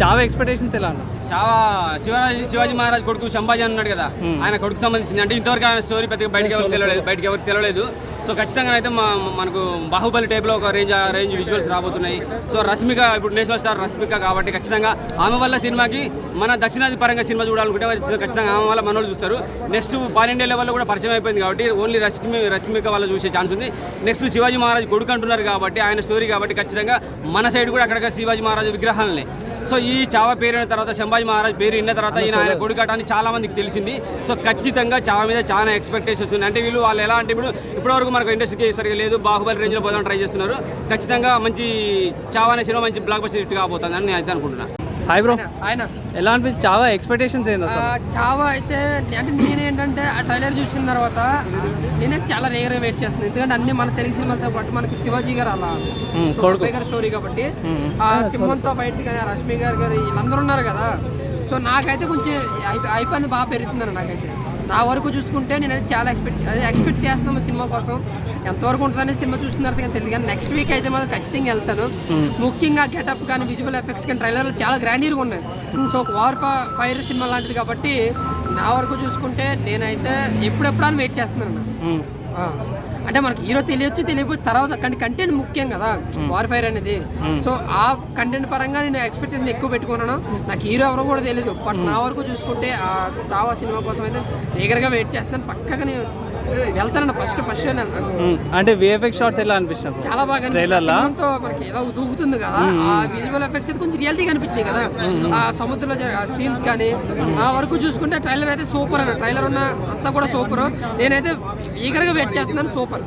Chhaava expectations ఎలా అన్న చాలా శివరాజ్ శివాజీ మహారాజ్ కొడుకు సంభాజీ అన్నాడు కదా ఆయన కొడుకు సంబంధించింది. అంటే ఇంతవరకు ఆయన స్టోరీ పెద్దగా బయటకి ఎవరికి తెలియలేదు బయటకి ఎవరికి తెలియలేదు. సో ఖచ్చితంగా అయితే మా మనకు బాహుబలి టైప్లో ఒక రేంజ్ రేంజ్ విజువల్స్ రాబోతున్నాయి. సో రష్మిక ఇప్పుడు నేషనల్ స్టార్ రష్మిక కాబట్టి ఖచ్చితంగా ఆమె వల్ల సినిమాకి మన దక్షిణాది పరంగా సినిమా చూడాలనుకుంటే ఖచ్చితంగా ఆమె వల్ల మనోళ్ళు చూస్తారు. నెక్స్ట్ పాన్ ఇండియా లెవెల్లో కూడా పరిచయం అయిపోయింది కాబట్టి ఓన్లీ రష్మి రష్మిక వల్ల చూసే ఛాన్స్ ఉంది. నెక్స్ట్ శివాజీ మహారాజ్ కొడుకు అంటున్నారు కాబట్టి ఆయన స్టోరీ కాబట్టి ఖచ్చితంగా మన సైడ్ కూడా అక్కడ శివాజీ మహారాజ్ విగ్రహాలనే. సో ఈ చావా పేరైన తర్వాత శంభాజీ మహారాజ్ పేరు విన్న తర్వాత ఈయన ఆయన కొడుకట అని చాలా మందికి తెలిసింది. సో ఖచ్చితంగా చావా మీద చాలా ఎక్స్పెక్టేషన్స్ ఉన్నాయి. అంటే వీళ్ళు వాళ్ళు ఎలా అంటే ఇప్పుడు ఇప్పటివరకు మనకు ఇండస్ట్రీకి సరిగా లేదు. బాహుబలి రేంజ్లో పోదాం ట్రై చేస్తున్నారు. ఖచ్చితంగా మంచి చావా అనే సినిమా మంచి బ్లాక్ బస్టర్ హిట్ కాబోతుంది అని నేను అయితే అనుకుంటున్నాను హాయ్ బ్రో ఆయన ఎలా అనిపించింది? చావా ఎక్స్పెక్టేషన్స్ ఏంది అసలు. చావా అయితే అంటే నేనేంటంటే ఆ ట్రైలర్ చూసిన తర్వాత నేనే చాలా రేగర్ వెయిట్ చేస్తున్నాను ఎందుకంటే అన్ని మన తెలుగు సినిమాలతో పాటు మనకి శివాజీ గారు అలా. కొడుకు. గారి స్టోరీ కాబట్టి ఆ సింహంతో ఫైట్ కానీ రష్మి గారు గారు వీళ్ళందరూ ఉన్నారు కదా. సో నాకైతే కొంచెం అనేది బాగా పెరుగుతుందండి నాకైతే. నా వరకు చూసుకుంటే నేనైతే చాలా ఎక్స్పెక్ట్ అదే ఎక్స్పెక్ట్ చేస్తున్నాను సినిమా కోసం. ఎంతవరకు ఉంటుందని సినిమా చూసిన తర్వాత తెలియదు కానీ నెక్స్ట్ వీక్ అయితే మాత్రం ఖచ్చితంగా వెళ్తాను. ముఖ్యంగా గెటప్ కానీ విజువల్ ఎఫెక్ట్స్ కానీ ట్రైలర్లు చాలా గ్రాండీర్గా ఉన్నాయి. సో ఒక వార్ ఫైర్ సినిమా లాంటిది కాబట్టి నా వరకు చూసుకుంటే నేనైతే ఎప్పుడెప్పుడు అని వెయిట్ చేస్తున్నాను. ఆ. అంటే మనకి హీరో తెలియచ్చు తెలియకపోతే తర్వాత కానీ కంటెంట్ ముఖ్యం కదా. వార్ ఫైర్ అనేది. సో ఆ కంటెంట్ పరంగా నేను ఎక్స్పెక్టేషన్ ఎక్కువ పెట్టుకున్నాను. నాకు హీరో ఎవరో కూడా తెలియదు బట్ నా వరకు చూసుకుంటే ఆ చావా సినిమా కోసం అయితే దగ్గరగా వెయిట్ చేస్తాను పక్కగా నేను వెళ్తాను ఫస్ట్ ఫస్ట్ వెళ్తాను. అంటే విఎఫ్ఎక్స్ షార్ట్స్ ఎలా అనిపించినప్పుడు చాలా బాగా? సినిమాతో మనకి ఏదో దూకుతుంది కదా. ఆ విజువల్ ఎఫెక్ట్స్ కొంచెం రియాలిటీగా అనిపించినాయి కదా. ఆ సముద్రంలో సీన్స్ కానీ ఆ వరకు చూసుకుంటే ట్రైలర్ అయితే సూపర్ అన్న. ట్రైలర్ ఉన్న అంతా కూడా సూపర్ నేనైతే ఈగర్గా వెయిట్ చేస్తున్నాను సూపర్